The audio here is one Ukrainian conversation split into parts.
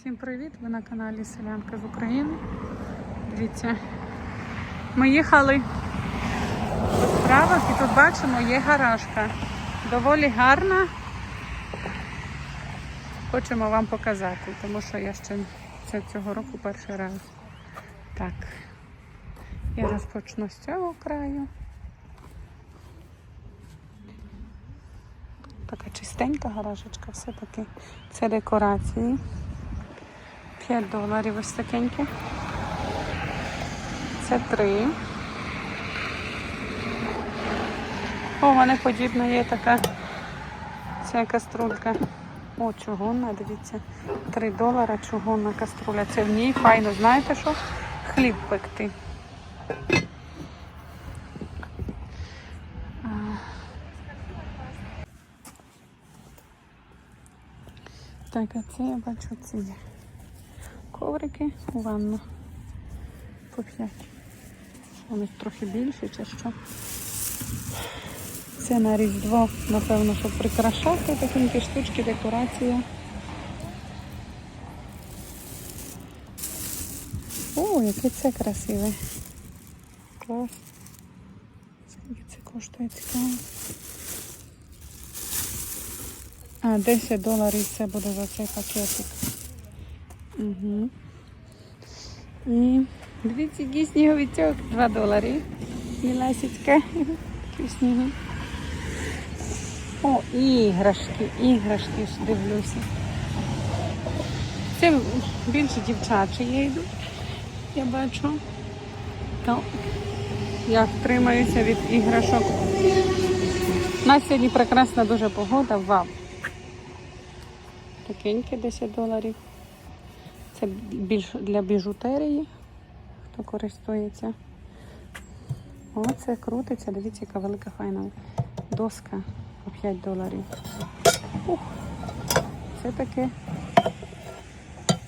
Всім привіт! Ви на каналі Селянка з України. Дивіться, ми їхали по справах і тут бачимо, є гаражка. Доволі гарна. Хочемо вам показати, тому що я ще це цього року перший раз. Так, я розпочну з цього краю. Така чистенька гаражечка, все-таки це декорації. 5 доларів ось такеньке. Це 3. О, вони подібна є така ця каструлька. О, чугунна, дивіться. 3 долара чугунна каструля. Це в ній файно, знаєте що? Хліб пекти. Так, а це я бачу ці є у ванну по 5. Вони трохи більші чи що. Це на Різдво, напевно, щоб прикрашати такі штучки, декорація. О, яке це красиве. Клас. Скільки це коштує цікаво? А, 10 доларів це буде за цей пакетик. Угу. І дивіться, який сніговичок 2 долари. Міласічка. Такий снігу. О, іграшки, іграшки ж дивлюся. Це більше дівчачі є йдуть. Я бачу. То я втримаюся від іграшок. У нас сьогодні прекрасна дуже погода. Вау. Такеньке 10 доларів. Це більш для біжутерії, хто користується. О, це крутиться. Дивіться, яка велика файна доска по 5 доларів. Ух, це таке,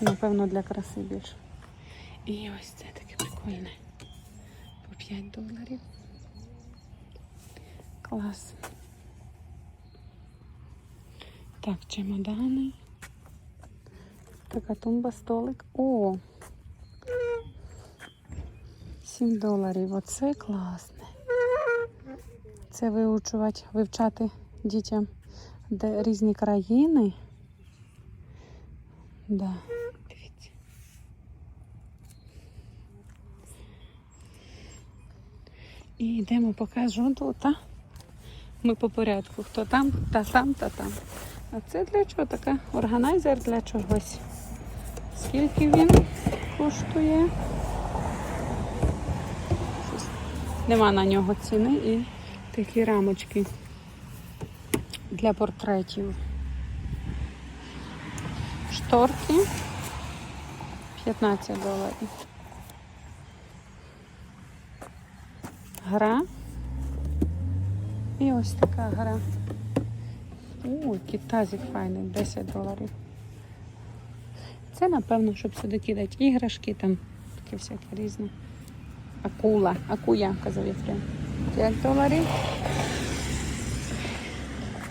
напевно, для краси більше. І ось це таке прикольне. По 5 доларів. Клас. Так, чемодани. Така тумба, столик. О! 7 доларів. Оце класне. Це вивчувати, вивчати дітям де різні країни. Да, дивіться. І йдемо, покажу тут. Ми по порядку. Хто там, та там, та там. А це для чого? Така органайзер для чогось. Скільки він коштує? Нема на нього ціни і такі рамочки для портретів. Шторки 15 доларів. Гра. І ось така гра. О, який файний, 10 доларів. Це, напевно, щоб сюди кидати іграшки, там таке всяке різне. Акула, акуя, казав Єфрем. 5 доларів.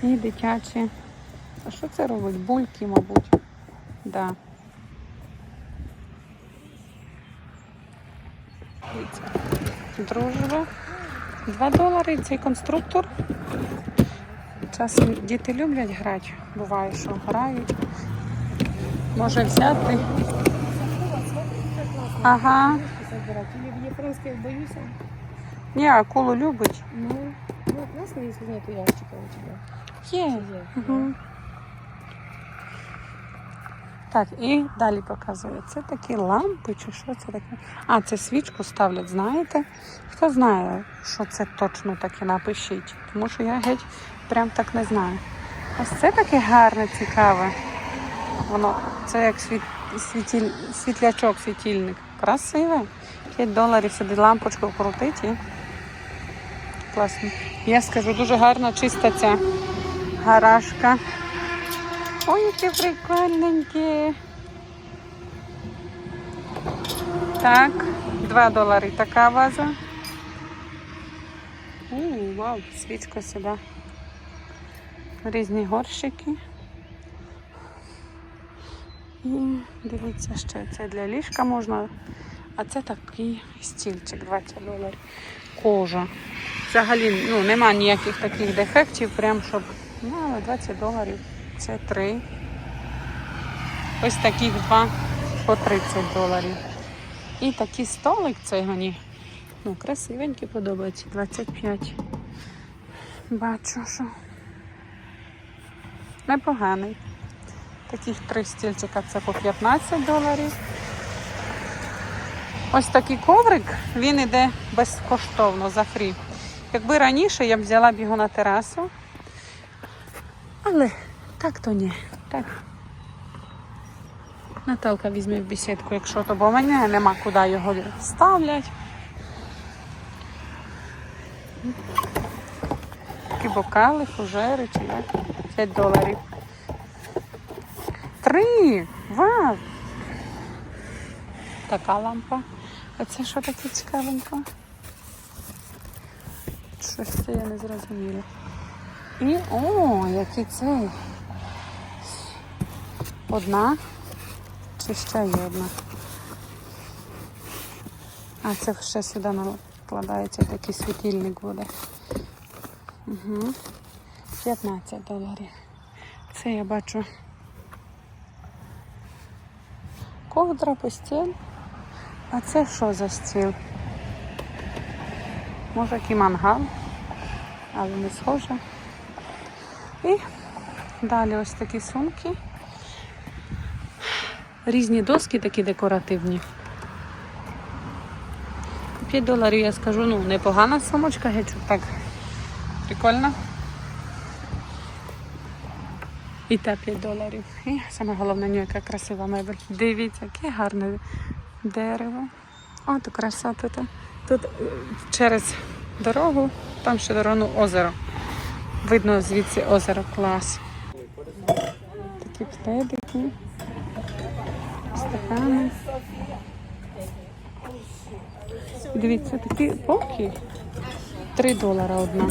І дитячі. А що це робить? Бульки, мабуть. Да. Дружба. 2 долари цей конструктор. Часом діти люблять грати. Буває, що грають. Може взяти. Ага. в японской боюсь. Ні, акулу любить. Ну, ну, классно, если нету ящика у тебя. Є. Є. Угу. Так, і далі показує. Це такі лампи чи що це таке? А, це свічку ставлять, знаєте? Хто знає, що це точно таке, напишіть. Тому що я геть прям так не знаю. Ось це таке гарне, цікаве. Воно це як світ, світіль, світлячок, світильник. Красиве. 5 доларів собі лампочку вкрутить і класно. Я скажу, дуже гарна чиста ця гаражка. Ой, які прикольненькі. Так, 2 долари така ваза. У, вау, свічка сюди. Різні горщики. І дивіться, ще це для ліжка можна. А це такий стільчик 20 доларів. Кожа. Взагалі ну, нема ніяких таких дефектів, прям щоб. Ну, але 20 доларів. Це три. Ось таких два по 30 доларів. І такий столик мені. Ну, красивенький подобається. 25. Бачу, що непоганий. Таких три стільчика це по 15 доларів. Ось такий коврик, він іде безкоштовно за фрі. Якби раніше я б взяла б його на терасу. Але так то ні. Так. Наталка візьме в бесідку, якщо то, бо мене нема куди його ставлять. Такі бокали, фужери чи як. 5 доларів. Три! Вау! Така лампа. А це що таке цікавенько? Щось це я не зрозуміла. І о, який цей. Одна. Чи ще є одна? А це ще сюди накладається такий світильник буде. Угу. 15 доларів. Це я бачу. Ковдра, постіль. А це що за стіл? Може який мангал, але не схоже. І далі ось такі сумки. Різні доски такі декоративні. 5 доларів я скажу, ну непогана сумочка, геть так прикольно. І та 5 доларів. І саме головне, ну, яка красива мебель. Дивіться, яке гарне дерево. О, то краса тут. Тут е, через дорогу, там ще дорогу озеро. Видно звідси озеро клас. Такі пледики, стакани. Дивіться, такі поки 3 долара одна.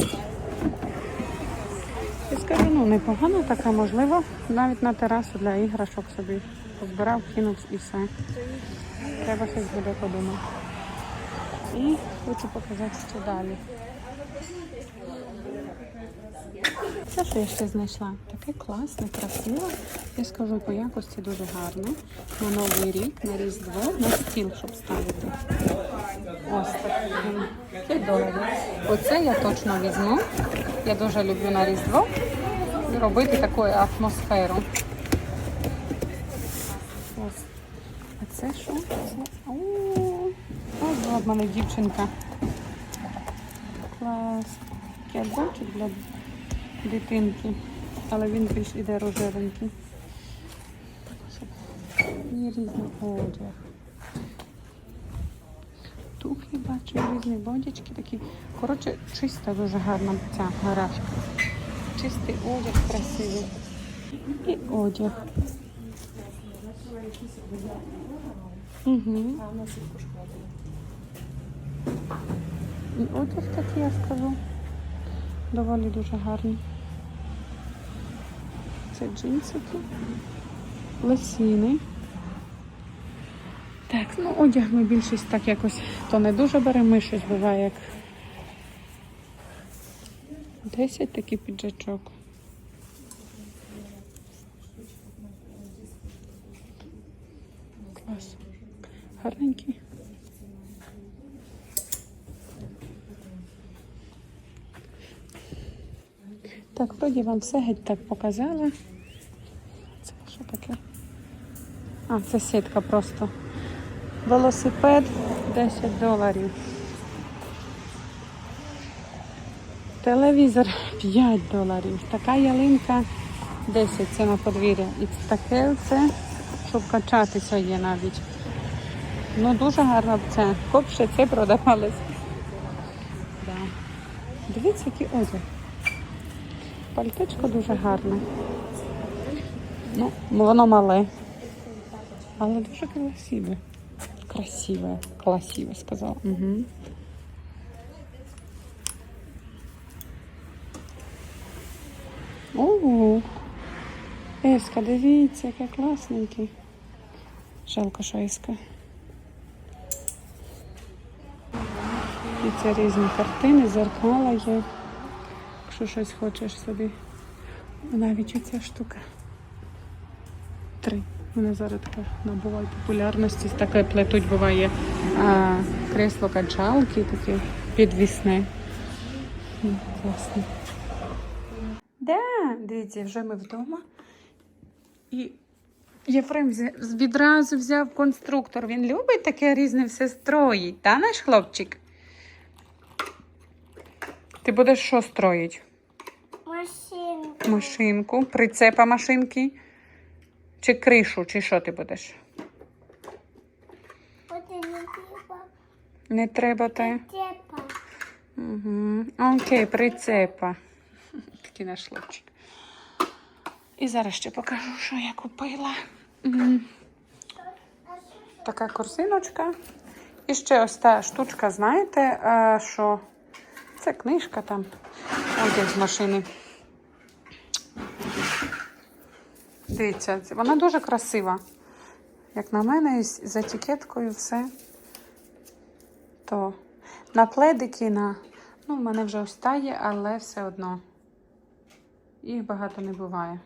Я скажу, ну непогано така, можливо, навіть на терасу для іграшок собі позбирав, кинув і все. Треба щось буде подумати. І хочу показати, що далі. Це що я ще знайшла? Таке класне, красиве. Я скажу по якості дуже гарно. На Новий рік, на Різдво, на стіл, щоб ставити. Ось так. 5. Оце я точно візьму. Я дуже люблю на Різдво робити таку атмосферу. Ось. А це що? Ось була в мене дівчинка. Клас. Такий альбомчик для дитинки. Але він більш іде рожевенький. Є різний одяг. Тухи бачу, різні бодячки такі. Коротше, чиста дуже гарна ця гаражка. Чистий одяг красивий. І одяг. Угу. І одяг такий, я скажу. Доволі дуже гарний. Це джинсики, лосіни. Так, ну одяг ми більшість так якось то не дуже беремо, ми щось буває як 10 такий піджачок. Клас. Гарненький. Так, вроді вам все геть так показала. Це що таке? А, це сітка просто. Велосипед 10 доларів. Телевізор 5 доларів. Така ялинка 10 це на подвір'я. І таке це, щоб качатися є навіть. Ну дуже гарно це. Копше це продавалось. Да. Дивіться, який одяг. Пальтечко дуже гарне. Ну, воно мале. Але дуже красиве. Красиве, красиве сказала. Угу. Ого. Еска, дивіться, яке класненький. Жалко, що іска. І це різні картини, зеркала є. Якщо щось хочеш собі. Навіть оця штука. Три. Вони зараз така набувають популярності. Таке плетуть буває а, кресло качалки, таке підвісне. М, Класно. Да, дивіться, вже ми вдома. І Єфрем відразу взяв конструктор. Він любить таке різне все строїть, та наш хлопчик? Ти будеш що строїть? Машинку. Прицепа машинки? Чи кришу, чи що ти будеш? Не треба те. Тепа. Угу. Окей, прицепа. Такий наш хлопчик. І зараз ще покажу, що я купила. Така корзиночка. І ще ось та штучка, знаєте, е, що це книжка там. Одяг з машини. Дивіться, вона дуже красива. Як на мене, з етикеткою все. То на пледики, на. Ну, в мене вже ось та є, але все одно. Їх багато не буває.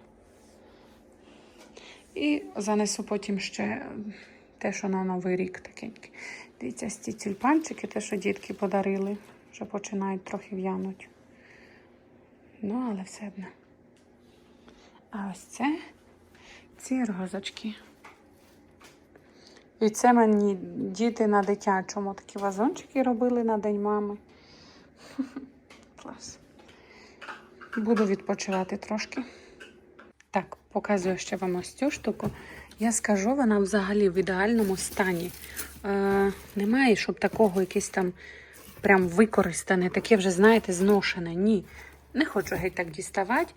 І занесу потім ще те, що на Новий рік такеньке. Дивіться, ці тюльпанчики, те, що дітки подарили, вже починають трохи в'януть. Ну, але все одно. А ось це ці розочки. І це мені діти на дитячому такі вазончики робили на День мами. Клас. Буду відпочивати трошки. Так, показую ще вам ось цю штуку. Я скажу, вона взагалі в ідеальному стані. Е, немає, щоб такого якесь там прям використане, таке вже, знаєте, зношене. Ні. Не хочу геть так діставати.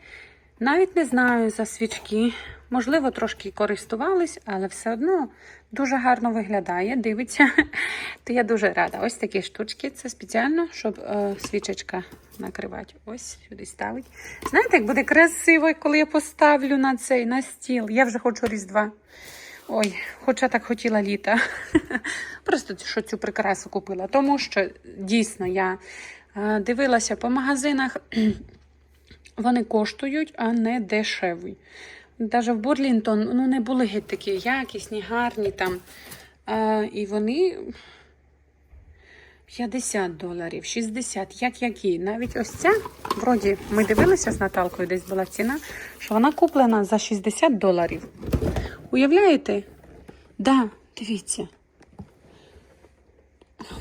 Навіть не знаю за свічки. Можливо, трошки користувались, але все одно дуже гарно виглядає. Дивиться. То я дуже рада. Ось такі штучки. Це спеціально, щоб е, свічечка накривати. Ось сюди ставить. Знаєте, як буде красиво, коли я поставлю на цей на стіл. Я вже хочу Різдва. Ой, хоча так хотіла літа. Просто що цю прикрасу купила. Тому що дійсно я е, дивилася по магазинах. Вони коштують, а не дешеві. Навіть в Бурлінтон ну, не були геть такі якісні, гарні там. А, і вони 50 доларів, 60, як які. Навіть ось ця, вроді, ми дивилися з Наталкою, десь була ціна, що вона куплена за 60 доларів. Уявляєте? Да, дивіться.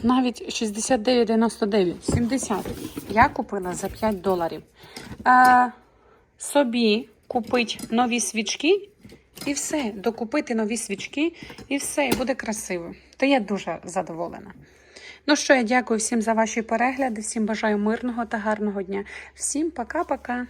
Навіть 69,99, 70. Я купила за 5 доларів. А, собі купити нові свічки і все. Докупити нові свічки і все, і буде красиво. То я дуже задоволена. Ну що, я дякую всім за ваші перегляди, всім бажаю мирного та гарного дня. Всім пока-пока.